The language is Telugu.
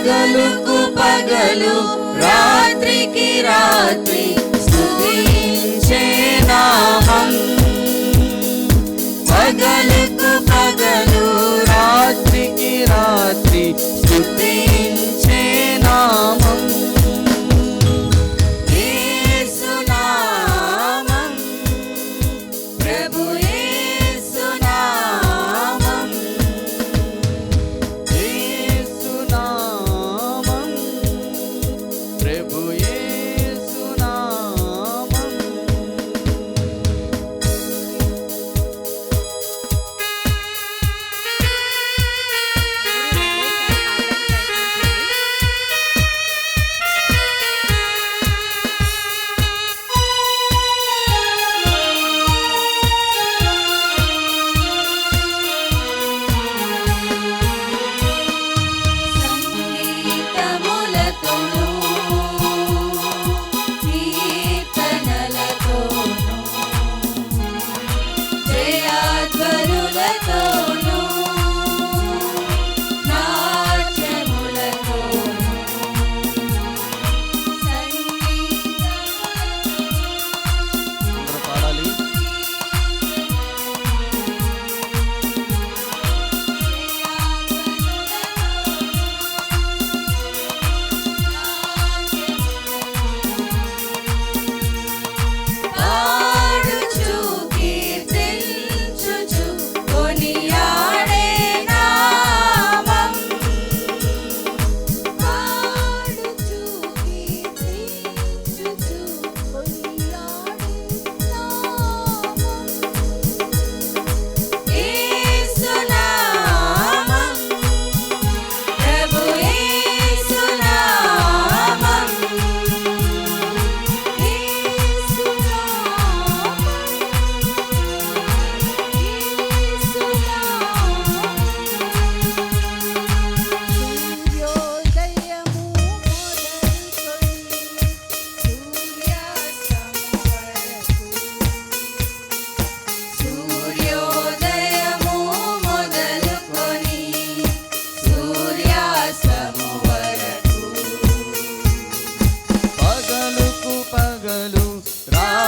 పగలుకు పగలు రాత్రికి రాత్రి స్తుతించే నామం. పగలుకు పగలు Tra